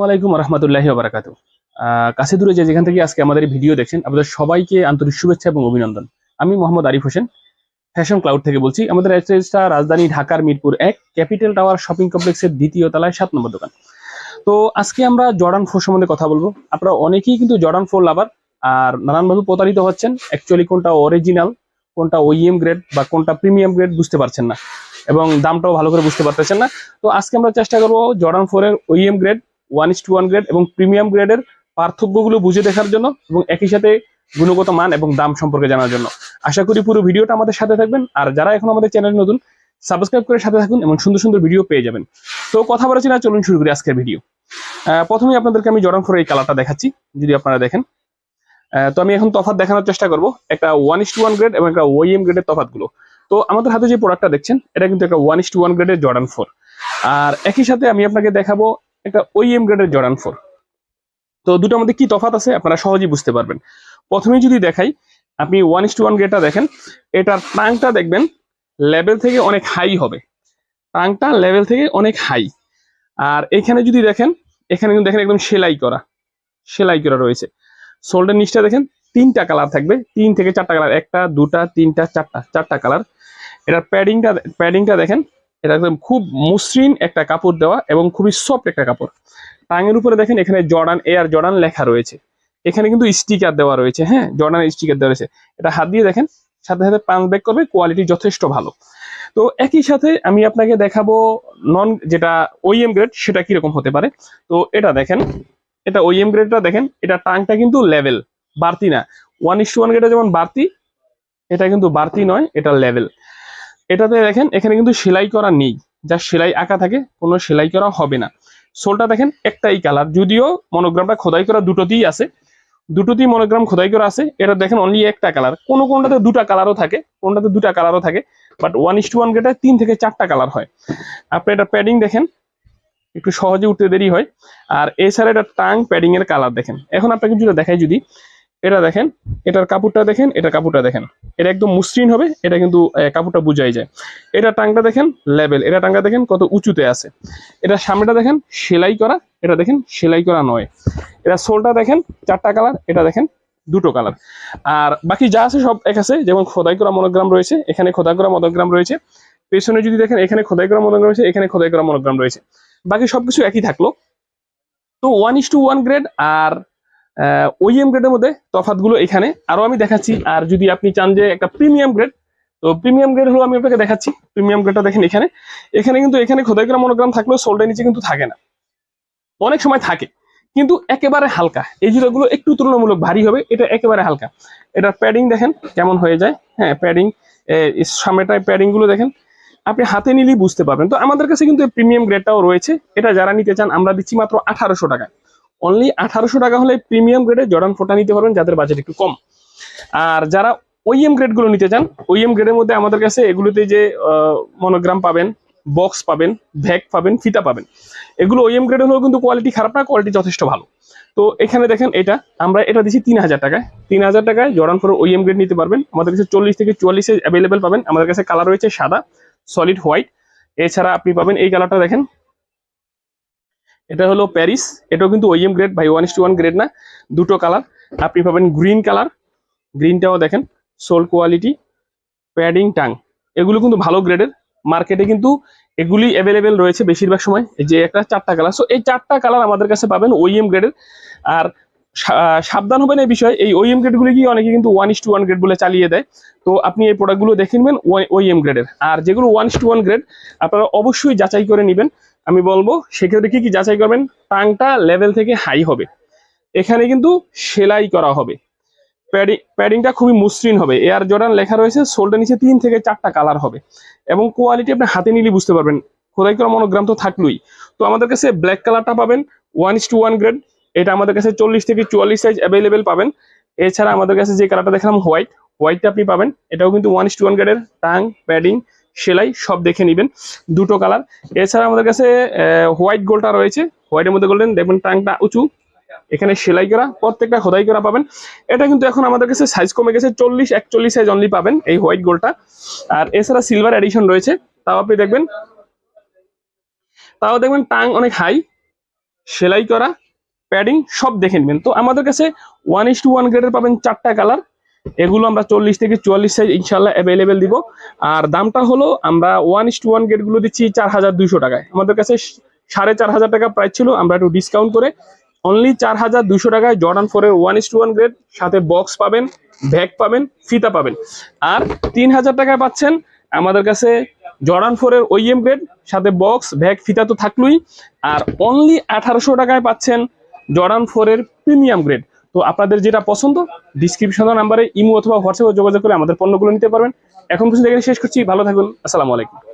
ওয়ালাইকুম রহমতুল্লাহি বারাকাত কাছে দূরে যে যেখান থেকে আজকে আমাদের ভিডিও দেখছেন, আপনাদের সবাইকে আন্তরিক শুভেচ্ছা এবং অভিনন্দন। আমি মোহাম্মদ আরিফ হোসেন ফ্যাশন ক্লাউড থেকে বলছি। আমাদের অ্যাড্রেসটা রাজধানী ঢাকার মিরপুর এক ক্যাপিটাল টাওয়ার শপিং কমপ্লেক্সের দ্বিতীয় তলায়, সাত নম্বর দোকান। তো আজকে আমরা জর্ডান ফোর সম্বন্ধে কথা বলব। আপনারা অনেকেই কিন্তু জর্ডান ফোর লাভার আর নানানভাবে প্রতারিত হচ্ছেন। অ্যাকচুয়ালি কোনটা অরিজিনাল কোনটা ওইএম গ্রেড বা কোনটা প্রিমিয়াম গ্রেড বুঝতে পারছেন না। এবং দামটাও ভালো করে বুঝতে পারতেছেন না। তো আজকে আমরা চেষ্টা করব জর্ডান ফোরের OEM grade one is to one grade এবং প্রিমিয়াম গ্রেডের পার্থক্যগুলো বুঝে দেখার জন্য এবং একই সাথে গুণগত মান এবং দাম সম্পর্কে জানার জন্য। আশা করি পুরো ভিডিওটা আমাদের সাথে থাকবেন। আর যারা এখন আমাদের চ্যানেল নতুন সাবস্ক্রাইব করে সাথে থাকুন এবং সুন্দর সুন্দর ভিডিও পেয়ে যাবেন। তো কথা বলেছি না, চলুন শুরু করি আজকের ভিডিও প্রথমেই আপনাদেরকে আমি জর্ডান ফোরের এই কালারটা দেখাচ্ছি, যদি আপনারা দেখেন। তো আমি এখন তফাৎ দেখানোর চেষ্টা করব। একটা one is to one grade এবং একটা ওইএম গ্রেডের তফাৎগুলো। তো আমাদের হাতে যে প্রোডাক্টটা দেখছেন, এটা কিন্তু একটা ওয়ান ইস টু ওয়ান গ্রেডের জর্ডান ফোর আর একই সাথে আমি আপনাকে দেখাবো একটা ওইএম গ্রেডের জর্ডান ফোর তো দুটোর মধ্যে কি তফাত আছে? আপনারা সহজেই বুঝতে পারবেন। প্রথমেই যদি দেখাই, আপনি ওয়ান ইস টু ওয়ান গ্রেডটা দেখেন, এটার টাংটা দেখবেন লেভেল থেকে অনেক হাই হবে। টাংটা লেভেল থেকে অনেক হাই আর এখানে যদি দেখেন, এখানে কিন্তু দেখেন একদম সেলাই করা। সেলাই করা রয়েছে। সোল্ডের নিচটা দেখেন, তিনটা কালার থাকবে। তিন থেকে চারটা কালার একটা, দুটা, তিনটা, চারটা চারটা কালার এটার প্যাডিংটা প্যাডিংটা দেখেন এটা একদম খুব মসৃণ একটা কাপড় দেওয়া এবং খুবই সফট একটা কাপড়। টাঙের উপরে দেখেন এখানে জর্ডান এয়ার জর্ডান লেখা রয়েছে। এখানে কিন্তু স্টিকার দেওয়া রয়েছে হ্যাঁ? জর্ডান স্টিকার দেওয়া রয়েছে। এটা হাত দিয়ে দেখেন, সাথে সাথে পাঁচ ব্যাক করবে কোয়ালিটি যথেষ্ট ভালো। তো একই সাথে আমি আপনাকে দেখাবো নন যেটা ওইএম গ্রেড সেটা কীরকম হতে পারে। তো এটা দেখেন, এটা ওইএম গ্রেডটা দেখেন, এটা টাংটা কিন্তু লেভেল বাড়তি না। ওয়ান ইস ওয়ান গ্রেডে যেমন বাড়তি, এটা কিন্তু বাড়তি নয়, এটা লেভেল এটাতে দেখেন, এখানে কিন্তু সেলাই করা নেই। যা সেলাই আঁকা থাকে, কোনো সেলাই করা হবে না। সোলটা দেখেন, একটাই কালার যদিও মনোগ্রামটা খোদাই করা দুটোতেই আছে। দুটোতেই মনোগ্রাম খোদাই করা আছে। এটা দেখেন অনলি একটা কালার কোনো কোনটাতে দুটা কালারও থাকে, কোনটাতে দুটা কালারও থাকে but one is to one গ্রেডে তিন থেকে চারটা কালার হয়। আপনি এটা প্যাডিং দেখেন, একটু সহজে উঠতে দেরি হয়। আর এছাড়া এটা টাং প্যাডিং এর কালার দেখেন। এখন আপনাকে যদি দেখাই যদি, এটা দেখেন, এটার কাপড়টা দেখেন এটার কাপড়টা দেখেন। এটা একদম মসৃণ হবে, এটা কিন্তু কাপড়টা বুঝাই যায়। এটা টাংটা দেখেন লেভেল এটা টাংটা দেখেন কত উঁচুতে আছে। এটা সামনেটা দেখেন, সেলাই করা, এটা দেখেন, সেলাই করা নয়। এটা সোলটা দেখেন, চারটা কালার, এটা দেখেন, দুটো কালার। আর বাকি যা আছে সব এক আছে, যেমন খোদাই করা মনোগ্রাম রয়েছে, এখানে খোদাই করা মনোগ্রাম রয়েছে। পেছনে যদি দেখেন, এখানে খোদাই করা মনোগ্রাম রয়েছে, এখানে খোদাই করা মনোগ্রাম রয়েছে। বাকি সবকিছু একই থাকল। তো one is to one grade R OEM গ্রেডের মধ্যে তফাৎগুলো এখানে। আরও আমি দেখাচ্ছি। আর যদি আপনি চান যে একটা প্রিমিয়াম গ্রেড তো প্রিমিয়াম গ্রেড হলো আমি আপনাকে দেখাচ্ছি। প্রিমিয়াম গ্রেডটা দেখেন এখানে। এখানে কিন্তু এখানে খোদাই করা মনোগ্রাম থাকলেও সোল্ডের নিচে কিন্তু থাকে না। অনেক সময় থাকে, কিন্তু একেবারে হালকা। এই জুতাগুলো একটু তুলনামূলক ভারী হবে, এটা একেবারে হালকা। এটার প্যাডিং দেখেন কেমন হয়ে যায়। হ্যাঁ প্যাডিং সামনেটায় প্যাডিংগুলো দেখেন। আপনি হাতে নিলেই বুঝতে পারবেন। তো আমাদের কাছে কিন্তু প্রিমিয়াম গ্রেডটাও রয়েছে। এটা যারা নিতে চান, আমরা দিচ্ছি মাত্র আঠারোশো টাকায়। অনলি আঠারোশো টাকা হলে প্রিমিয়াম গ্রেডে জর্ডান ফোটা নিতে পারবেন, যাদের বাজেট একটু কম। আর যারা ওইএম গ্রেডগুলো নিতে চান ওইএম গ্রেডের মধ্যে আমাদের কাছে এগুলোতে যে মনোগ্রাম পাবেন বক্স পাবেন ভ্যাক পাবেন, ফিতা পাবেন। এগুলো ওইএম গ্রেড হলেও কিন্তু কোয়ালিটি খারাপ না কোয়ালিটি যথেষ্ট ভালো। তো এখানে দেখেন এটা, আমরা এটা দিচ্ছি তিন হাজার টাকায়। তিন হাজার টাকায় জর্ডান ফোর ওইএম গ্রেড নিতে পারবেন। আমাদের কাছে চল্লিশ থেকে চুয়াল্লিশে অ্যাভেলেবেল পাবেন। আমাদের কাছে কালার রয়েছে সাদা সলিড হোয়াইট এছাড়া আপনি পাবেন এই কালারটা দেখেন এটা হলো প্যারিস এটাও কিন্তু ওইএম গ্রেড ভাই ওয়ান টু ওয়ান গ্রেড না, দুটো কালার আপনি পাবেন গ্রিন কালার গ্রিনটাও দেখেন সোল কোয়ালিটি প্যাডিং টাং এগুলো কিন্তু ভালো গ্রেডের মার্কেটে কিন্তু এগুলি অ্যাভেলেবেল রয়েছে বেশিরভাগ সময় যে একটা চারটা কালার সো এই চারটা কালার আমাদের কাছে পাবেন ওইএম গ্রেডের আর সাবধান হবেন এই বিষয়ে, এই ওইএম গ্রেডগুলি কি অনেকে কিন্তু one is to one grade বলে চালিয়ে দেয়, তো আপনি এই প্রোডাক্টগুলো দেখে নেবেন ওইএম গ্রেডের আর যেগুলো one is to one grade আপনারা অবশ্যই যাচাই করে নেবেন আমি বলব, সেক্ষেত্রে কি কি যাচাই করবেন? টাংটা লেভেল থেকে হাই হবে। এখানে কিন্তু সেলাই করা হবে। প্যাডিং প্যাডিংটা খুবই মসৃণ হবে। এয়ার জর্ডান লেখা রয়েছে সোলটার নিচে তিন থেকে চারটা কালার হবে। এবং কোয়ালিটি আপনি হাতে নিলে বুঝতে পারবেন। খোদাই করা মনোগ্রাম তো থাকলোই। তো আমাদের কাছে ব্ল্যাক কালারটা পাবেন one is to one grade এটা আমাদের কাছে চল্লিশ থেকে চুয়াল্লিশ সাইজ অ্যাভেলেবেল পাবেন। এছাড়া আমাদের কাছে যে কালারটা দেখলাম হোয়াইট হোয়াইটটা আপনি পাবেন। এটাও কিন্তু ওয়ান ইস টু ওয়ান গ্রেডের টাং প্যাডিং সেলাই সব দেখে নেবেন। দুটো কালার। এছাড়া আমাদের কাছে হোয়াইট গোলটা রয়েছে। হোয়াইটের মধ্যে গোল্ডেন, দেখবেন টাংটা উঁচু। এখানে সেলাই করা, প্রত্যেকটা খোদাই করা পাবেন। এটা কিন্তু এখন আমাদের কাছে সাইজ কমে গেছে চল্লিশ, একচল্লিশ সাইজ অনলি পাবেন এই হোয়াইট গোলটা। আর এছাড়া সিলভার এডিশন রয়েছে। তাও আপনি দেখবেন, তাও দেখবেন টাং অনেক হাই সেলাই করা প্যাডিং সব দেখে নেবেন। তো আমাদের কাছে ওয়ান ইস টু ওয়ান গ্রেডের পাবেন চারটা কালার। এগুলো আমরা চল্লিশ থেকে চুয়াল্লিশ সাইজ ইনশাল্লাহ অ্যাভেলেবেল দিব। আর দামটা হলো আমরা ওয়ান ইস টু ওয়ান গ্রেডগুলো দিচ্ছি চার হাজার দুইশো টাকায়। আমাদের কাছে সাড়ে চার হাজার টাকা প্রাইস ছিল, আমরা একটু ডিসকাউন্ট করে অনলি চার হাজার দুশো টাকায় জর্ডান ফোরের one is to one grade সাথে বক্স পাবেন ব্যাগ পাবেন, ফিতা পাবেন। আর তিন হাজার টাকায় পাচ্ছেন আমাদের কাছে জর্ডান ফোরের ওইএম গ্রেড সাথে বক্স ব্যাগ ফিতা তো থাকলোই। আর অনলি আঠারোশো টাকায় পাচ্ছেন জর্ডান ফোরের প্রিমিয়াম গ্রেড তো আপনাদের যেটা পছন্দ ডিসক্রিপশন নাম্বারে ইমো অথবা হোয়াটসঅ্যাপে যোগাযোগ করে আমাদের পণ্যগুলো নিতে পারবেন। এখন পর্যন্ত এখানে শেষ করছি, ভালো থাকুন, আসসালামু আলাইকুম।